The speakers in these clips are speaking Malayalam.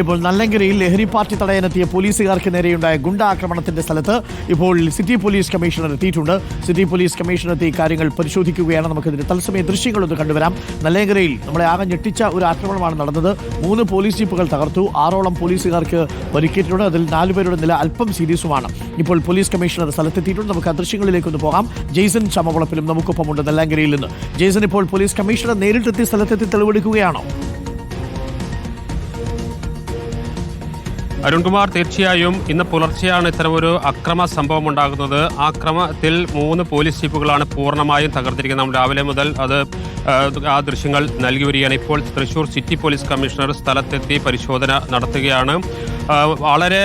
ഇപ്പോൾ നല്ലങ്കരയിൽ ലഹരി പാർട്ടി തടയാനെത്തിയ പോലീസുകാർക്ക് നേരെയുണ്ടായ ഗുണ്ടാക്രമണത്തിന്റെ സ്ഥലത്ത് ഇപ്പോൾ സിറ്റി പോലീസ് കമ്മീഷണർ എത്തിയിട്ടുണ്ട്. സിറ്റി പോലീസ് കമ്മീഷണർ എത്തി കാര്യങ്ങൾ പരിശോധിക്കുകയാണ്. നമുക്കിതിന്റെ തത്സമയ ദൃശ്യങ്ങളൊന്ന് കണ്ടുവരാം. നല്ലങ്കരയിൽ നമ്മളെ ആകെ ഞെട്ടിച്ച ഒരു ആക്രമണമാണ് നടന്നത്. മൂന്ന് പോലീസ് ജീപ്പുകൾ തകർത്തു. ആറോളം പോലീസുകാർക്ക് പരിക്കേറ്റിട്ടുണ്ട്. അതിൽ നാലുപേരുടെ നില അല്പം സീരിയസുമാണ്. ഇപ്പോൾ പോലീസ് കമ്മീഷണർ സ്ഥലത്തെത്തിയിട്ടുണ്ട്. നമുക്ക് ആ ദൃശ്യങ്ങളിലേക്ക് ഒന്ന് പോകാം. ജെയ്സൺ ചമവളപ്പിലും നമുക്കൊപ്പമുണ്ട് നെല്ലാങ്കരയിൽ നിന്ന്. ജെയ്സൺ ഇപ്പോൾ പോലീസ് കമ്മീഷണർ നേരിട്ടെത്തി സ്ഥലത്തെത്തി തെളിവെടുക്കുകയാണോ? അരുൺകുമാർ തീർച്ചയായും ഇന്ന് പുലർച്ചെയാണ് ഇത്തരമൊരു അക്രമ സംഭവം ഉണ്ടാകുന്നത് ആ അക്രമത്തിൽ മൂന്ന് പോലീസ് ജീപ്പുകളാണ് പൂർണമായും തകർത്തിരിക്കുന്നത്. നമ്മൾ രാവിലെ മുതൽ അത് ആ, ദൃശ്യങ്ങൾ നൽകി വരികയാണ്. ഇപ്പോൾ തൃശൂർ സിറ്റി പോലീസ് കമ്മീഷണർ സ്ഥലത്തെത്തി പരിശോധന നടത്തുകയാണ്. വളരെ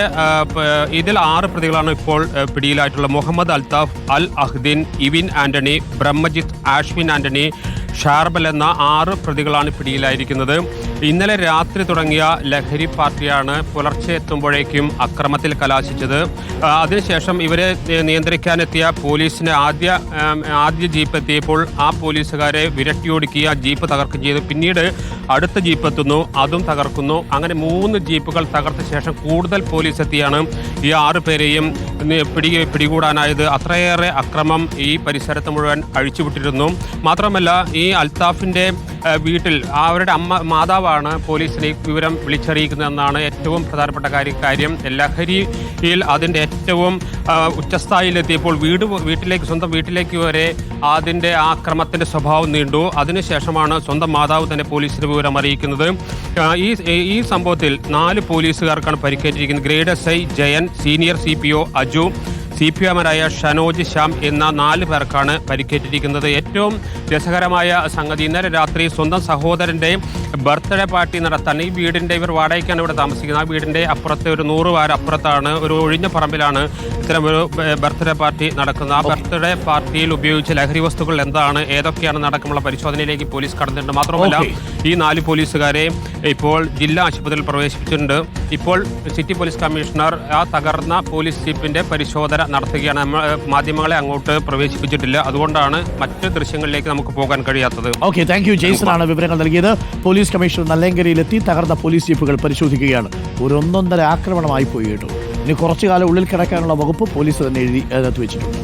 ഇതിൽ ആറ് പ്രതികളാണ് ഇപ്പോൾ പിടിയിലായിട്ടുള്ളത്. മുഹമ്മദ് അൽതാഫ് അൽ അഹ്ദീൻ ഇവിൻ ആന്റണി ബ്രഹ്മജിത്ത് ആഷ്വിൻ ആന്റണി ഷാർബൽ എന്ന ആറ് പ്രതികളാണ് പിടിയിലായിരിക്കുന്നത്. ഇന്നലെ രാത്രി തുടങ്ങിയ ലഹരി പാർട്ടിയാണ് പുലർച്ചെ എത്തുമ്പോഴേക്കും അക്രമത്തിൽ കലാശിച്ചത്. ആ, അതിനുശേഷം ഇവരെ നിയന്ത്രിക്കാനെത്തിയ പോലീസിന് ആദ്യ ആദ്യ ജീപ്പ് എത്തിയപ്പോൾ ആ പോലീസുകാരെ വിരട്ടിയോടിക്കുക ജീപ്പ് തകർക്കുകയും ചെയ്തു. പിന്നീട് അടുത്ത ജീപ്പ് എത്തുന്നു അതും തകർക്കുന്നു. അങ്ങനെ മൂന്ന് ജീപ്പുകൾ തകർത്ത ശേഷം കൂടുതൽ പോലീസ് എത്തിയാണ് ഈ ആറ് പേരെയും പിടി പിടികൂടാനായത് അത്രയേറെ അക്രമം ഈ പരിസരത്ത് മുഴുവൻ അഴിച്ചുവിട്ടിരുന്നു. മാത്രമല്ല ഈ അൽത്താഫിന്റെ ആ, വീട്ടിൽ അവരുടെ അമ്മ മാതാവാണ് പോലീസിനെ വിവരം വിളിച്ചറിയിക്കുന്നതെന്നാണ് ഏറ്റവും പ്രധാനപ്പെട്ട കാര്യം കാര്യം. ലഹരിയിൽ അതിന്റെ ഏറ്റവും ഉച്ചസ്ഥായിലെത്തിയപ്പോൾ വീട് വീട്ടിലേക്ക് സ്വന്തം വീട്ടിലേക്ക് വരെ അതിന്റെ ആക്രമത്തിന്റെ സ്വഭാവം നീണ്ടു. അതിനുശേഷമാണ് സ്വന്തം മാതാവ് തന്നെ പോലീസിന് വിവരം അറിയിക്കുന്നത്. ഈ ഈ സംഭവത്തിൽ നാല് പോലീസുകാർക്കാണ് പരിക്കേറ്റിരിക്കുന്നത്. Grade S I Jayan senior C P O Aju C P എമാരായ Shanoj Shyam എന്ന നാല് പേർക്കാണ് പരിക്കേറ്റിരിക്കുന്നത്. ഏറ്റവും രസകരമായ സംഗതി ഇന്നലെ രാത്രി സ്വന്തം സഹോദരന്റെ ബർത്ത്ഡേ പാർട്ടി നടത്താൻ ഈ വീടിന്റെ ഇവർ വാടകയ്ക്കാണ് ഇവിടെ താമസിക്കുന്നത്. ആ വീടിന്റെ അപ്പുറത്ത് ഒരു നൂറ് വാര അപ്പുറത്താണ് ഒരു ഒഴിഞ്ഞ പറമ്പിലാണ് ഇത്തരം ഒരു ബർത്ത്ഡേ പാർട്ടി നടക്കുന്നത്. ആ ബർത്ത്ഡേ പാർട്ടിയിൽ ഉപയോഗിച്ച ലഹരി വസ്തുക്കൾ എന്താണ്? ഏതൊക്കെയാണ് നടക്കുമുള്ള പരിശോധനയിലേക്ക് പോലീസ് കടന്നിട്ടുണ്ട്. മാത്രമല്ല ഈ നാല് പോലീസുകാരെ ഇപ്പോൾ ജില്ലാ ആശുപത്രിയിൽ പ്രവേശിപ്പിച്ചിട്ടുണ്ട്. ഇപ്പോൾ സിറ്റി പോലീസ് കമ്മീഷണർ ആ തകർന്ന പോലീസ് ജീപ്പിന്റെ പരിശോധന നടത്തുകയാണ്. നമ്മൾ മാധ്യമങ്ങളെ അങ്ങോട്ട് പ്രവേശിപ്പിച്ചിട്ടില്ല. അതുകൊണ്ടാണ് മറ്റ് ദൃശ്യങ്ങളിലേക്ക് നമുക്ക് പോകാൻ കഴിയാത്തത്. ഓക്കെ താങ്ക് യു ആണ് വിവരങ്ങൾ നൽകിയത്. പോലീസ് കമ്മീഷണർ നല്ലങ്കരയിലെത്തി തകർന്ന പോലീസ് ജീപ്പുകൾ പരിശോധിക്കുകയാണ്. ഒരു ഒന്നൊന്നര ആക്രമണമായി പോയി കേട്ടോ. ഇനി കുറച്ചു കാലം ഉള്ളിൽ കിടക്കാനുള്ള വകുപ്പ് പോലീസ് തന്നെ എഴുതി വെച്ചിട്ടുണ്ട്.